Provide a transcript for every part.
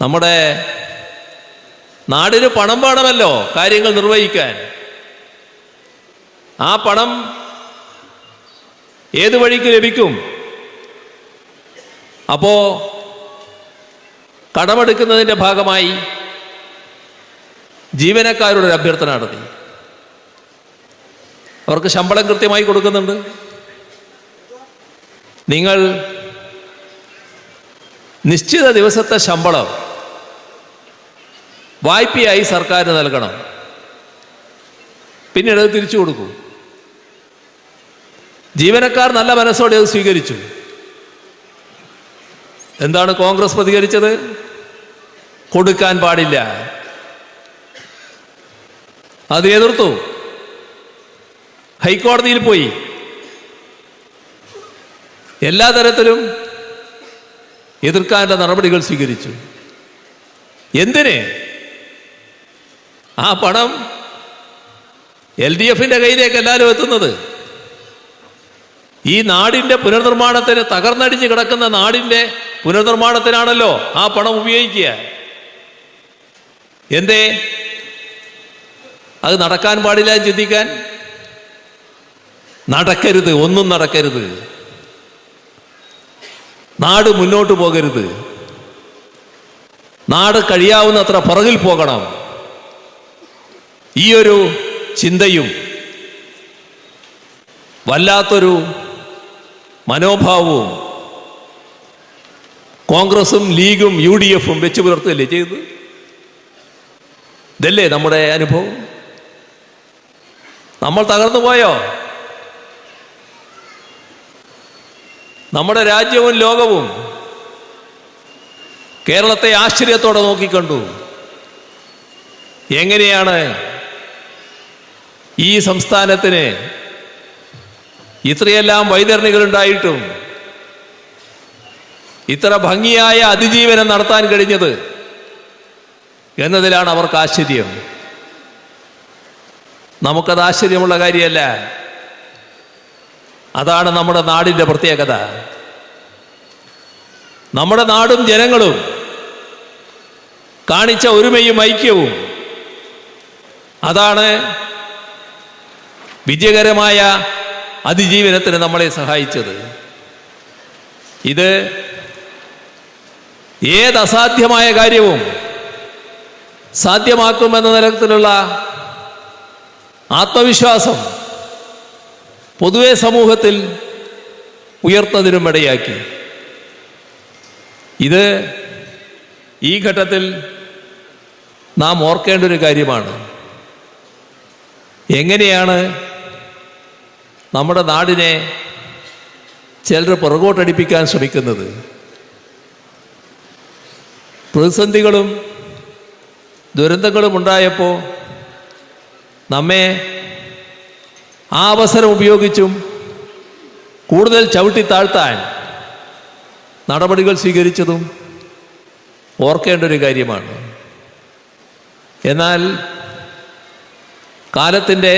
നമ്മുടെ നാടിന് പണം വേണമല്ലോ കാര്യങ്ങൾ നിർവഹിക്കാൻ. ആ പണം ഏത് വഴിക്ക് ലഭിക്കും? അപ്പോ കടമെടുക്കുന്നതിന്റെ ഭാഗമായി ജീവനക്കാരുടെ ഒരു അഭ്യർത്ഥന നടത്തി. അവർക്ക് ശമ്പളം കൃത്യമായി കൊടുക്കുന്നുണ്ട്. നിങ്ങൾ നിശ്ചിത ദിവസത്തെ ശമ്പളം വായ്പയായി സർക്കാരിന് നൽകണം. പിന്നീട് അത് തിരിച്ചു കൊടുക്കും. ജീവനക്കാർ നല്ല മനസ്സോടെ അത് സ്വീകരിച്ചു. എന്താണ് കോൺഗ്രസ് പ്രതികരിച്ചത്? കൊടുക്കാൻ പാടില്ല. അത് എതിർത്തു. ഹൈക്കോടതിയിൽ പോയി. എല്ലാ തരത്തിലും എതിർക്കാനുള്ള നടപടികൾ സ്വീകരിച്ചു. എന്തിന്? ആ പണം എൽ ഡി എഫിന്റെ കയ്യിലേക്ക് എല്ലാവരും എത്തുന്നത്. ഈ നാടിന്റെ പുനർനിർമ്മാണത്തിന് തകർന്നടിഞ്ഞ് കിടക്കുന്ന നാടിന്റെ പുനർനിർമ്മാണത്തിനാണല്ലോ ആ പണം ഉപയോഗിക്കുക. എന്തേ? അത് നടക്കാൻ പാടില്ല ചിന്തിക്കാൻ? നടക്കരുത് ഒന്നും നടക്കരുത്. നാട് മുന്നോട്ട് പോകരുത്. നാട് കഴിയാവുന്നത്ര പുറകിൽ പോകണം. ഈ ഒരു ചിന്തയും വല്ലാത്തൊരു മനോഭാവവും കോൺഗ്രസും ലീഗും യു ഡി എഫും വെച്ച് പുലർത്തുകയല്ലേ ചെയ്തത്? ഇതല്ലേ നമ്മുടെ അനുഭവം? നമ്മൾ തകർന്നു പോയോ? നമ്മുടെ രാജ്യവും ലോകവും കേരളത്തെ ആശ്ചര്യത്തോടെ നോക്കിക്കണ്ടു. എങ്ങനെയാണ് ഈ സംസ്ഥാനത്തിന് ഇത്രയെല്ലാം വൈതരണികളുണ്ടായിട്ടും ഇത്ര ഭംഗിയായ അതിജീവനം നടത്താൻ കഴിഞ്ഞത് എന്നതിലാണ് അവർക്ക് ആശ്ചര്യം. നമുക്കത് ആശ്ചര്യമുള്ള കാര്യമല്ല. അതാണ് നമ്മുടെ നാടിന്റെ പ്രത്യേകത. നമ്മുടെ നാടും ജനങ്ങളും കാണിച്ച ഒരുമയും ഐക്യവും. അതാണ് വിജയകരമായ അതിജീവനത്തിന് നമ്മളെ സഹായിച്ചത്. ഇത് ഏത് അസാധ്യമായ കാര്യവും സാധ്യമാക്കുമെന്ന തരത്തിലുള്ള ആത്മവിശ്വാസം പൊതുവെ സമൂഹത്തിൽ ഉയർത്തതിനും ഇടയാക്കി. ഇത് ഈ ഘട്ടത്തിൽ നാം ഓർക്കേണ്ട ഒരു കാര്യമാണ്. എങ്ങനെയാണ് നമ്മുടെ നാടിനെ ചിലർ പുറകോട്ടടിപ്പിക്കാൻ ശ്രമിക്കുന്നത്. പ്രതിസന്ധികളും ദുരന്തങ്ങളും ഉണ്ടായപ്പോൾ നമ്മെ ആ അവസരം ഉപയോഗിച്ചും കൂടുതൽ ചവിട്ടി താഴ്ത്താൻ നടപടികൾ സ്വീകരിച്ചതും ഓർക്കേണ്ട ഒരു കാര്യമാണ്. എന്നാൽ കാലത്തിന്റെ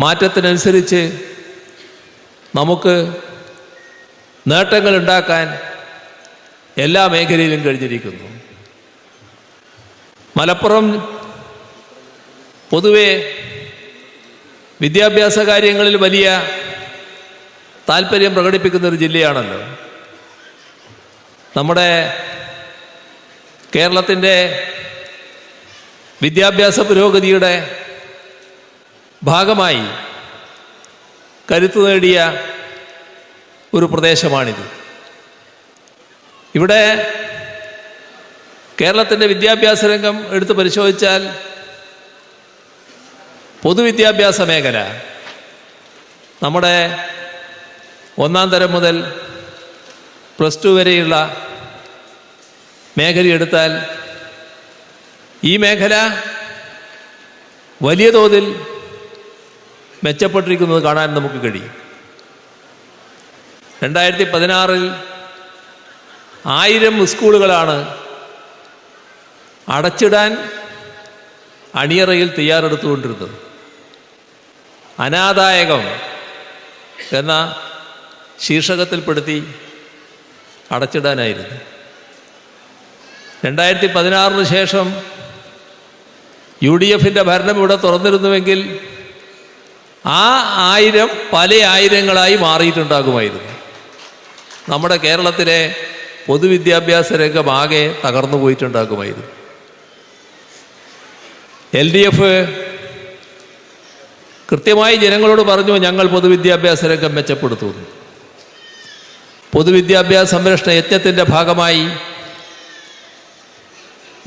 മാറ്റത്തിനനുസരിച്ച് നമുക്ക് നേട്ടങ്ങൾ ഉണ്ടാക്കാൻ എല്ലാ മേഖലയിലും കഴിഞ്ഞിരിക്കുന്നു. മലപ്പുറം പൊതുവെ വിദ്യാഭ്യാസ കാര്യങ്ങളിൽ വലിയ താല്പര്യം പ്രകടിപ്പിക്കുന്ന ഒരു ജില്ലയാണല്ലോ. നമ്മുടെ കേരളത്തിന്റെ വിദ്യാഭ്യാസ പുരോഗതിയുടെ ഭാഗമായി കരുത്തു നേടിയ ഒരു പ്രദേശമാണിത്. ഇവിടെ കേരളത്തിന്റെ വിദ്യാഭ്യാസ രംഗം എടുത്ത് പരിശോധിച്ചാൽ പൊതുവിദ്യാഭ്യാസ മേഖല നമ്മുടെ ഒന്നാം തരം മുതൽ പ്ലസ് ടു വരെയുള്ള മേഖലയെടുത്താൽ ഈ മേഖല വലിയ തോതിൽ മെച്ചപ്പെട്ടിരിക്കുന്നത് കാണാൻ നമുക്ക് കഴിയും. രണ്ടായിരത്തി പതിനാറിൽ ആയിരം സ്കൂളുകളാണ് അടച്ചിടാൻ അണിയറയിൽ തയ്യാറെടുത്തുകൊണ്ടിരുന്നത്. അനാദായകം എന്ന ശീർഷകത്തിൽപ്പെടുത്തി അടച്ചിടാനായിരുന്നു. രണ്ടായിരത്തി പതിനാറിന് ശേഷം യു ഡി എഫിന്റെ ഭരണം ഇവിടെ തുറന്നിരുന്നുവെങ്കിൽ ആ ആയിരം പല ആയിരങ്ങളായി മാറിയിട്ടുണ്ടാകുമായിരുന്നു. നമ്മുടെ കേരളത്തിലെ പൊതുവിദ്യാഭ്യാസ രംഗം ആകെ തകർന്നു പോയിട്ടുണ്ടാകുമായിരുന്നു. എൽ ഡി എഫ് കൃത്യമായി ജനങ്ങളോട് പറഞ്ഞു ഞങ്ങൾ പൊതുവിദ്യാഭ്യാസ രംഗം മെച്ചപ്പെടുത്തുന്നു. പൊതുവിദ്യാഭ്യാസ സംരക്ഷണ യജ്ഞത്തിന്റെ ഭാഗമായി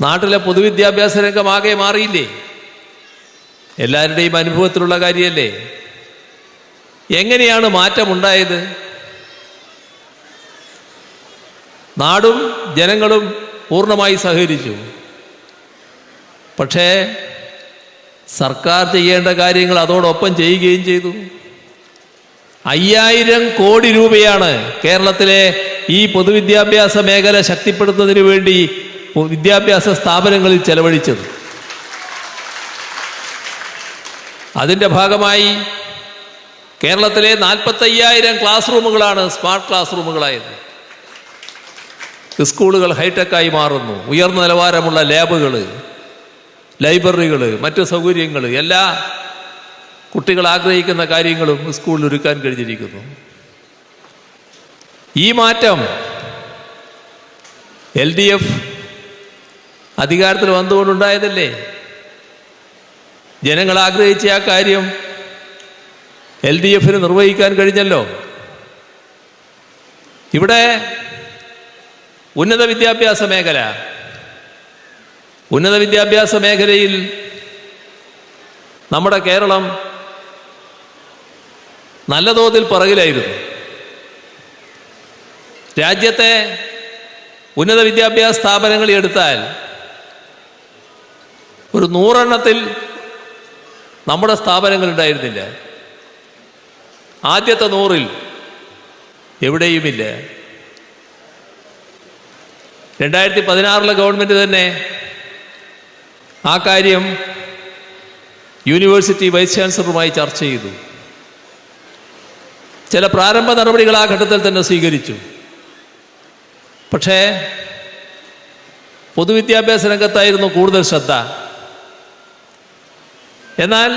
നാട്ടിലെ പൊതുവിദ്യാഭ്യാസ രംഗം ആകെ മാറിയില്ലേ? എല്ലാവരുടെയും അനുഭവത്തിലുള്ള കാര്യമല്ലേ? എങ്ങനെയാണ് മാറ്റമുണ്ടായത്? നാടും ജനങ്ങളും പൂർണമായി സഹകരിച്ചു. പക്ഷേ സർക്കാർ ചെയ്യേണ്ട കാര്യങ്ങൾ അതോടൊപ്പം ചെയ്യുകയും ചെയ്തു. അയ്യായിരം കോടി രൂപയാണ് കേരളത്തിലെ ഈ പൊതുവിദ്യാഭ്യാസ മേഖല ശക്തിപ്പെടുത്തുന്നതിന് വേണ്ടി വിദ്യാഭ്യാസ സ്ഥാപനങ്ങളിൽ ചെലവഴിച്ചത്. അതിന്റെ ഭാഗമായി കേരളത്തിലെ നാൽപ്പത്തയ്യായിരം ക്ലാസ് റൂമുകളാണ് സ്മാർട്ട് ക്ലാസ് റൂമുകളായത് സ്കൂളുകൾ ഹൈടെക്കായി മാറുന്നു. ഉയർന്ന നിലവാരമുള്ള ലാബുകൾ ലൈബ്രറികൾ മറ്റു സൗകര്യങ്ങൾ എല്ലാ കുട്ടികൾ ആഗ്രഹിക്കുന്ന കാര്യങ്ങളും സ്കൂളിൽ ഒരുക്കാൻ കഴിഞ്ഞിരിക്കുന്നു. ഈ മാറ്റം എൽ ഡി എഫ് അധികാരത്തിൽ വന്നുകൊണ്ടുണ്ടായതല്ലേ ജനങ്ങൾ ആഗ്രഹിച്ച ആ കാര്യം എൽ ഡി എഫിന് നിർവഹിക്കാൻ കഴിഞ്ഞല്ലോ. ഇവിടെ ഉന്നത വിദ്യാഭ്യാസ മേഖല. ഉന്നത വിദ്യാഭ്യാസ മേഖലയിൽ നമ്മുടെ കേരളം നല്ല തോതിൽ പിറകിലായിരുന്നു. രാജ്യത്തെ ഉന്നത വിദ്യാഭ്യാസ സ്ഥാപനങ്ങൾ എടുത്താൽ ഒരു നൂറെണ്ണത്തിൽ നമ്മുടെ സ്ഥാപനങ്ങൾ ഉണ്ടായിരുന്നില്ല. ആദ്യത്തെ നൂറിൽ എവിടെയുമില്ല. രണ്ടായിരത്തി പതിനാറിലെ ഗവൺമെന്റ് തന്നെ ആ കാര്യം യൂണിവേഴ്സിറ്റി വൈസ് ചാൻസലറുമായി ചർച്ച ചെയ്തു. ചില പ്രാരംഭ നടപടികൾ ആ ഘട്ടത്തിൽ തന്നെ സ്വീകരിച്ചു. പക്ഷേ പൊതുവിദ്യാഭ്യാസ രംഗത്തായിരുന്നു കൂടുതൽ ശ്രദ്ധ. എന്നാൽ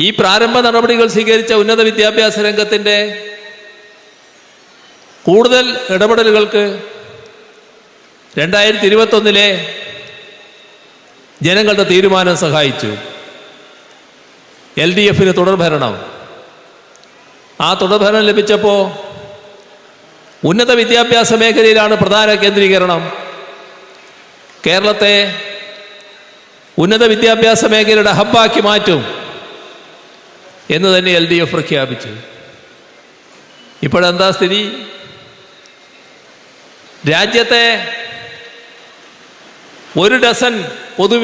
ഈ പ്രാരംഭ നടപടികൾ സ്വീകരിച്ച ഉന്നത വിദ്യാഭ്യാസ രംഗത്തിന്റെ കൂടുതൽ ഇടപെടലുകൾക്ക് രണ്ടായിരത്തി ഇരുപത്തൊന്നിലെ ജനങ്ങളുടെ തീരുമാനം സഹായിച്ചു. എൽ ഡി എഫിന് തുടർഭരണം ആ തുടർഭരണം ലഭിച്ചപ്പോൾ ഉന്നത വിദ്യാഭ്യാസ മേഖലയിലാണ് പ്രധാന കേന്ദ്രീകരണം. കേരളത്തെ ഉന്നത വിദ്യാഭ്യാസ മേഖലയുടെ ഹബ്ബാക്കി മാറ്റും എന്ന് തന്നെ എൽ ഡി എഫ് പ്രഖ്യാപിച്ചു. ഇപ്പോഴെന്താ സ്ഥിതി? രാജ്യത്തെ ഒരു ഡസൻ പൊതു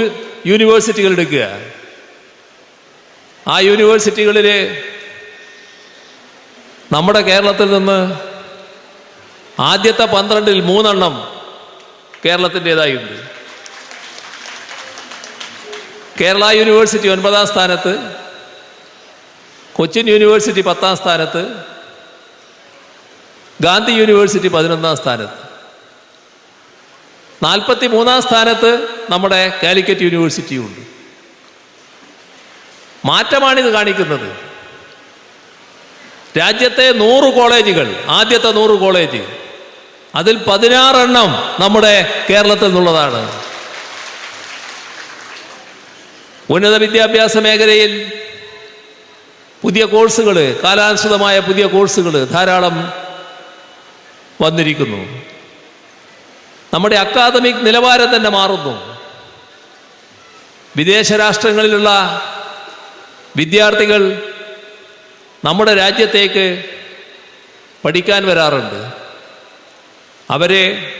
യൂണിവേഴ്സിറ്റികൾ എടുക്കുക. ആ യൂണിവേഴ്സിറ്റികളിൽ നമ്മുടെ കേരളത്തിൽ നിന്ന് ആദ്യത്തെ പന്ത്രണ്ടിൽ മൂന്നെണ്ണം കേരളത്തിന്റെതായുണ്ട്. കേരള യൂണിവേഴ്സിറ്റി ഒൻപതാം സ്ഥാനത്ത് കൊച്ചിൻ യൂണിവേഴ്സിറ്റി പത്താം സ്ഥാനത്ത് ഗാന്ധി യൂണിവേഴ്സിറ്റി പതിനൊന്നാം സ്ഥാനത്ത്. നാൽപ്പത്തി മൂന്നാം സ്ഥാനത്ത് നമ്മുടെ കാലിക്കറ്റ് യൂണിവേഴ്സിറ്റിയും ഉണ്ട്. മാറ്റമാണിത് കാണിക്കുന്നത്. രാജ്യത്തെ നൂറ് കോളേജുകൾ ആദ്യത്തെ നൂറ് കോളേജ് അതിൽ പതിനാറെണ്ണം നമ്മുടെ കേരളത്തിൽ നിന്നുള്ളതാണ്. ഉന്നത വിദ്യാഭ്യാസ മേഖലയിൽ പുതിയ കോഴ്സുകൾ കാലാനുസൃതമായ പുതിയ കോഴ്സുകൾ ധാരാളം വന്നിരിക്കുന്നു. നമ്മുടെ അക്കാദമിക് നിലവാരം തന്നെ മാറുന്നു. വിദേശ രാഷ്ട്രങ്ങളിലുള്ള വിദ്യാർത്ഥികൾ നമ്മുടെ രാജ്യത്തേക്ക് പഠിക്കാൻ വരാറുണ്ട്. അവരെ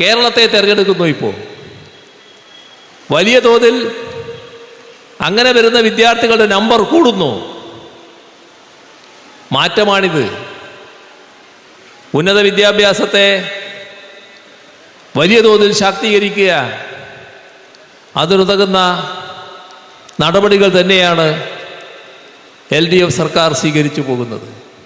കേരളത്തെ തിരഞ്ഞെടുക്കുന്നു ഇപ്പോൾ. വലിയ തോതിൽ അങ്ങനെ വരുന്ന വിദ്യാർത്ഥികളുടെ നമ്പർ കൂടുന്നു. മാറ്റമാണിത്. ഉന്നത വിദ്യാഭ്യാസത്തെ വലിയ തോതിൽ ശാക്തീകരിക്കുക അതിനുതകുന്ന നടപടികൾ തന്നെയാണ് എൽ ഡി എഫ് സർക്കാർ സ്വീകരിച്ചു പോകുന്നത്.